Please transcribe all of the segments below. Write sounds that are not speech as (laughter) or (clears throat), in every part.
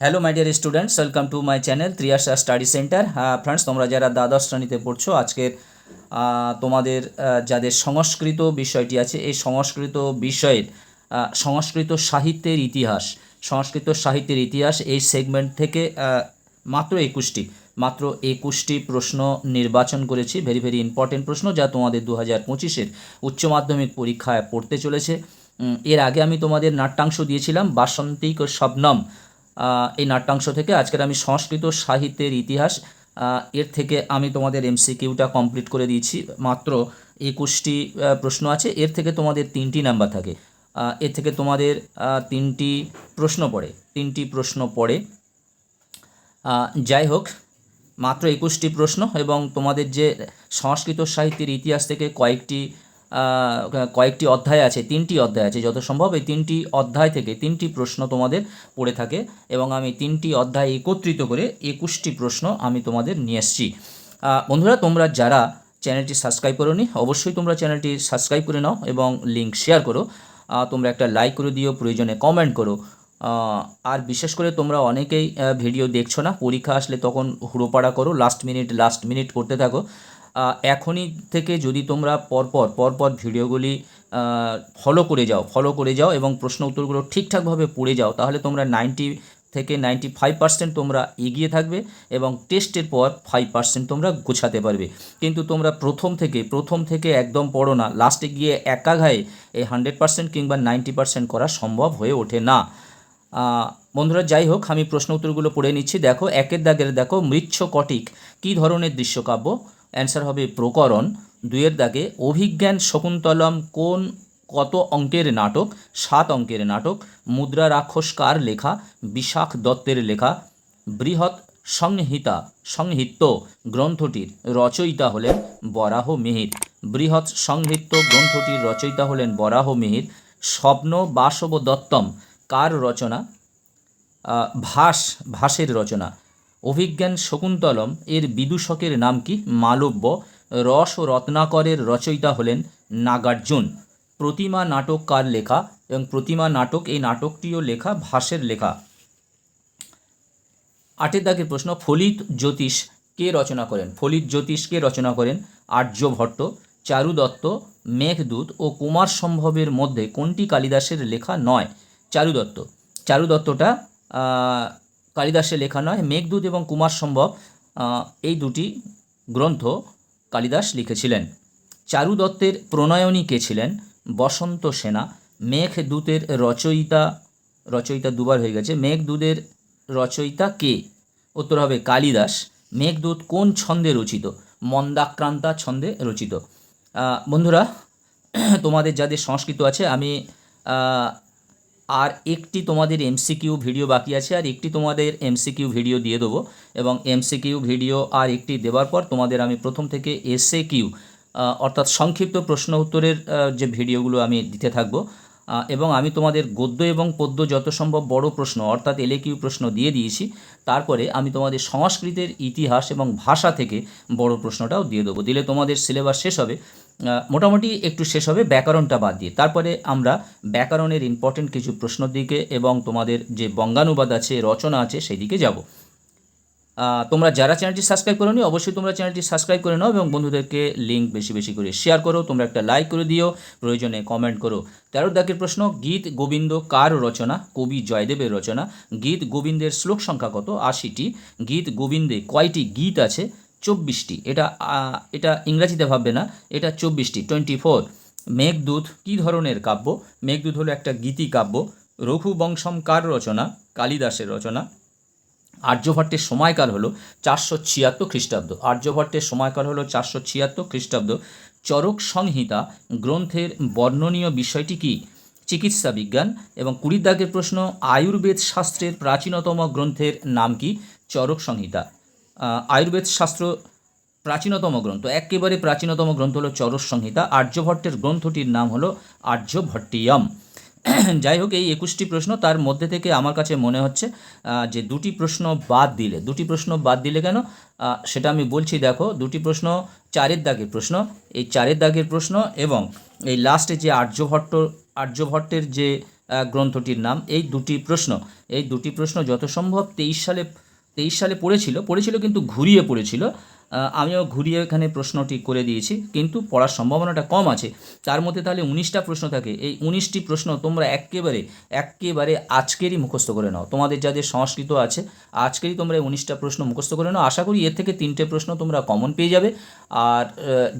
Hello my dear students welcome to my channel Triyasha study centre হ্যাঁ friends তোমরা যারা দ্বাদশ শ্রেণীতে পড়ছো আজকের তোমাদের যাদের সংস্কৃত বিষয়টি আছে, এই সংস্কৃত বিষয়ের সংস্কৃত সাহিত্যের ইতিহাস, সংস্কৃত সাহিত্যের ইতিহাস এই সেগমেন্ট থেকে মাত্র একুশটি মাত্র একুশটি প্রশ্ন নির্বাচন করেছি। ভেরি ভেরি ইম্পর্টেন্ট প্রশ্ন যা তোমাদের দু হাজার পঁচিশের উচ্চ মাধ্যমিক পরীক্ষায় পড়তে চলেছে। এর আগে আমি তোমাদের নাট্যাংশ দিয়েছিলাম, বাসন্তিক ও শবনম। এই নাট্যাংশ থেকে আজকের আমি সংস্কৃত সাহিত্যের ইতিহাস এর থেকে আমি তোমাদের এমসিকিউটা কমপ্লিট করে দিয়েছি। মাত্র একুশটি প্রশ্ন আছে। এর থেকে তোমাদের তিনটি নাম্বার থাকে। এর থেকে তোমাদের তিনটি প্রশ্ন পড়ে। তিনটি প্রশ্ন পড়ে। যাই হোক, মাত্র একুশটি প্রশ্ন এবং তোমাদের যে সংস্কৃত সাহিত্যের ইতিহাস থেকে কয়েকটি কয়েকটি অধ্যায় আছে, তিনটি অধ্যায় আছে। যত সম্ভব এই তিনটি অধ্যায় থেকে তিনটি প্রশ্ন তোমাদের পড়ে থাকে এবং আমি তিনটি অধ্যায় একত্রিত করে একুশটি প্রশ্ন আমি তোমাদের নিয়ে এসেছি। বন্ধুরা, তোমরা যারা চ্যানেলটি সাবস্ক্রাইব করোনি, অবশ্যই তোমরা চ্যানেলটি সাবস্ক্রাইব করে নাও এবং লিঙ্ক শেয়ার করো। তোমরা একটা লাইক করে দিও, প্রয়োজনে কমেন্ট করো। আর বিশেষ করে তোমরা অনেকেই ভিডিও দেখছ না, পরীক্ষা আসলে তখন হুড়োপাড়া করো লাস্ট মিনিট লাস্ট মিনিট করতে থাকো। এখনই থেকে যদি তোমরা পরপর পরপর ভিডিওগুলি ফলো করে যাও ফলো করে যাও এবং প্রশ্ন উত্তরগুলো ঠিকঠাকভাবে পড়ে যাও, তাহলে তোমরা নাইনটি থেকে নাইনটি ফাইভ পার্সেন্ট তোমরা এগিয়ে থাকবে এবং টেস্টের পর ফাইভ পার্সেন্ট তোমরা গোছাতে পারবে। কিন্তু তোমরা প্রথম থেকে প্রথম থেকে একদম পড়ো না লাস্টে গিয়ে একা ঘায়ে এই হান্ড্রেড পার্সেন্ট কিংবা নাইনটি পার্সেন্ট করা সম্ভব হয়ে ওঠে না। বন্ধুরা যাই হোক, আমি প্রশ্ন উত্তরগুলো পড়ে নিচ্ছি। দেখো, একের দাগের দেখো মৃচ্ছ কটিক কী ধরনের দৃশ্যকাব্য? অ্যান্সার হবে প্রকরণ। দুইয়ের দাগে, অভিজ্ঞান শকুন্তলম কোন কত অঙ্কের নাটক? সাত অঙ্কের নাটক। মুদ্রা রাক্ষস কার লেখা? বিশাখ দত্তের লেখা। বৃহৎ সংহিতা, সংহিত্য গ্রন্থটির রচয়িতা হলেন বরাহ মিহির। বৃহৎ সংহিত্য গ্রন্থটির রচয়িতা হলেন বরাহ মিহির। স্বপ্ন বাসব দত্তম কার রচনা? ভাস, ভাসের রচনা। অভিজ্ঞান শকুন্তলম এর বিদূষকের নাম কি? মালব্য। রস ও রত্নাকরের রচয়িতা হলেন নাগার্জুন। প্রতিমা নাটক কার লেখা? এবং প্রতিমা নাটক এই নাটকটিও লেখা ভাসের লেখা। আটের দাগের প্রশ্ন ফলিত জ্যোতিষ কে রচনা করেন? ফলিত জ্যোতিষ কে রচনা করেন? আর্যভট্ট চারু দত্ত মেঘদূত ও কুমার সম্ভবের মধ্যে কোনটি কালিদাসের লেখা নয়? চারু দত্ত চারু দত্তটা আহ, কালিদাসের লেখা নয়, মেঘদূত এবং কুমার সম্ভব এই দুটি গ্রন্থ কালিদাস লিখেছিলেন। চারু দত্তের প্রণয়নী কে ছিলেন? বসন্ত সেনা। মেঘদূতের রচয়িতা রচয়িতা দুবার হয়ে গেছে। মেঘদূতের রচয়িতা কে? উত্তর হবে কালিদাস। মেঘদূত কোন ছন্দে রচিত? মন্দাক্রান্তা ছন্দে রচিত। বন্ধুরা, তোমাদের যাদের সংস্কৃত আছে, আমি আর একটি তোমাদের এমসিকিউ ভিডিও বাকি আছে, আর একটি তোমাদের এমসিকিউ ভিডিও দিয়ে দেবো। এবং এমসিকিউ ভিডিও আর একটি দেওয়ার পর তোমাদের আমি প্রথম থেকে এসএ কিউ অর্থাৎ সংক্ষিপ্ত প্রশ্ন উত্তরের যে ভিডিওগুলো আমি দিতে থাকব। এবং আমি তোমাদের গদ্য এবং পদ্য যত সম্ভব বড় প্রশ্ন, অর্থাৎ এলে কিউ প্রশ্ন দিয়ে দিয়েছি, তারপরে আমি তোমাদের সংস্কৃতের ইতিহাস এবং ভাষা থেকে বড় প্রশ্নটাও দিয়ে দেবো। দিলে তোমাদের সিলেবাস শেষ হবে। মোটামুটি একটু শেষ হবে, ব্যাকরণটা বাদ দিয়ে। তারপরে আমরা ব্যাকরণের ইম্পর্টেন্ট কিছু প্রশ্নের দিকে এবং তোমাদের যে বঙ্গানুবাদ আছে, রচনা আছে সেই দিকে যাব তোমরা যারা চ্যানেলটি সাবস্ক্রাইব করোনি, অবশ্যই তোমরা চ্যানেলটি সাবস্ক্রাইব করে নাও এবং বন্ধুদেরকে লিঙ্ক বেশি বেশি করে শেয়ার করো। তোমরা একটা লাইক করে দিও, প্রয়োজনে কমেন্ট করো। তেরো দাগের প্রশ্ন, গীত গোবিন্দ কার রচনা? কবি জয়দেবের রচনা। গীত গোবিন্দের শ্লোক সংখ্যা কত? আশিটি। গীত গোবিন্দে কয়টি গীত আছে? চব্বিশটি। এটা এটা ইংরাজিতে ভাববে না, এটা চব্বিশটি টোয়েন্টি ফোর মেঘদূত কী ধরনের কাব্য? মেঘদূত হলো একটা গীতি কাব্য রঘুবংশম কার রচনা? কালিদাসের রচনা। আর্যভট্টের সময়কাল হলো চারশো ছিয়াত্তর খ্রিস্টাব্দ। আর্যভট্টের সময়কাল হলো চারশো ছিয়াত্তর খ্রিস্টাব্দ। চরক সংহিতা গ্রন্থের বর্ণনীয় বিষয়টি কি? চিকিৎসা বিজ্ঞান এবং কুড়ির দাগের প্রশ্ন আয়ুর্বেদ শাস্ত্রের প্রাচীনতম গ্রন্থের নাম কি? চরক সংহিতা। আয়ুর্বেদ শাস্ত্র প্রাচীনতম গ্রন্থ, একেবারে প্রাচীনতম গ্রন্থ হলো চরক সংহিতা। আর্যভট্টের গ্রন্থটির নাম হলো আর্যভট্টিয়াম। (clears throat) যাই হোক, এই একুশটি প্রশ্ন তার মধ্যে থেকে আমার কাছে মনে হচ্ছে যে দুটি প্রশ্ন বাদ দিলে, দুটি প্রশ্ন বাদ দিলে কেন? সেটা আমি বলছি, দেখো, দুটি প্রশ্ন, চারের দাগের প্রশ্ন। এই চারের দাগের প্রশ্ন এবং এই লাস্টে যে আর্যভট্ট, আর্যভট্টের যে গ্রন্থটির নাম, এই দুটি প্রশ্ন, এই দুটি প্রশ্ন যত সম্ভব তেইশ সালে তেইশ সালে পড়েছিল পড়েছিল কিন্তু ঘুরিয়ে পড়েছিল। আমিও ঘুরিয়ে এখানে প্রশ্নটি করে দিয়েছি, কিন্তু পড়ার সম্ভাবনাটা কম আছে। তার মধ্যে তাহলে উনিশটা প্রশ্ন থাকে। এই উনিশটি প্রশ্ন তোমরা একেবারে একেবারে আজকেরই মুখস্থ করে নাও। তোমাদের যাদের সংস্কৃত আছে, আজকেরই তোমরা এই উনিশটা প্রশ্ন মুখস্থ করে নাও। আশা করি এর থেকে তিনটে প্রশ্ন তোমরা কমন পেয়ে যাবে। আর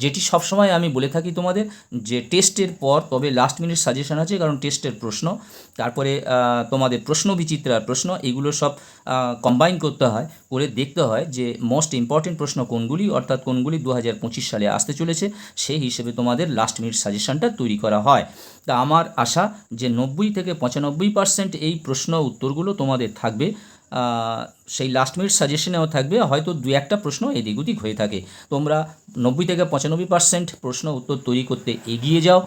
যেটি সবসময় আমি বলে থাকি তোমাদের, যে টেস্টের পর, তবে লাস্ট মিনিট সাজেশন আছে, কারণ টেস্টের প্রশ্ন। তারপরে তোমাদের প্রশ্ন বিচিত্রার প্রশ্ন, এগুলো সব কম্বাইন করতে হয়, করে দেখতে হয় যে মোস্ট ইম্পর্টেন্ট প্রশ্ন কোনগুলি অর্থাৎ কোনগুলি দু হাজার পঁচিশ সালে আসতে চলেছে, সেই হিসেবে তোমাদের লাস্ট মিনিট সাজেশনটা তৈরি করা হয়। তা আমার আশা যে নব্বই থেকে পঁচানব্বই পার্সেন্ট এই প্রশ্ন উত্তরগুলো তোমাদের থাকবে সেই লাস্ট মিনিট সাজেশনেও থাকবে, হয়তো দু একটা প্রশ্ন এদিক ওদিক হয়ে থাকে। তোমরা নব্বই থেকে পঁচানব্বই পার্সেন্ট প্রশ্ন উত্তর তৈরি করতে এগিয়ে যাও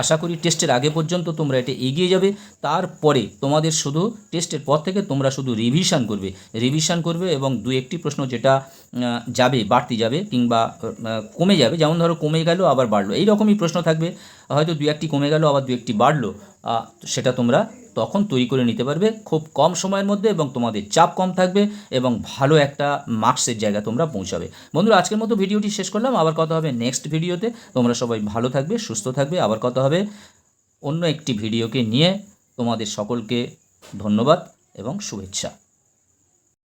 আশা করি টেস্টের আগে পর্যন্ত তোমরা এটা এগিয়ে যাবে। তারপরে তোমাদের শুধু টেস্টের পর থেকে তোমরা শুধু রিভিশন করবে। রিভিশন করবে এবং দু একটি প্রশ্ন যেটা যাবে, বাড়তি যাবে কিংবা কমে যাবে, যেমন ধরো কমে গেল, আবার বাড়লো। এইরকমই প্রশ্ন থাকবে। হয়তো দু একটি কমে গেল, আবার দু একটি বাড়লো। সেটা তোমরা তখন তৈরি করে নিতে পারবে খুব কম সময়ের মধ্যে এবং তোমাদের চাপ কম থাকবে এবং ভালো একটা মার্কসের জায়গা তোমরা পৌঁছাবে। বন্ধুরা, আজকের মতো ভিডিওটি শেষ করলাম। আবার কথা হবে নেক্সট ভিডিওতে। তোমরা সবাই ভালো থাকবে, সুস্থ থাকবে। আবার কথা হবে অন্য একটি ভিডিওকে নিয়ে। তোমাদের সকলকে ধন্যবাদ এবং শুভেচ্ছা।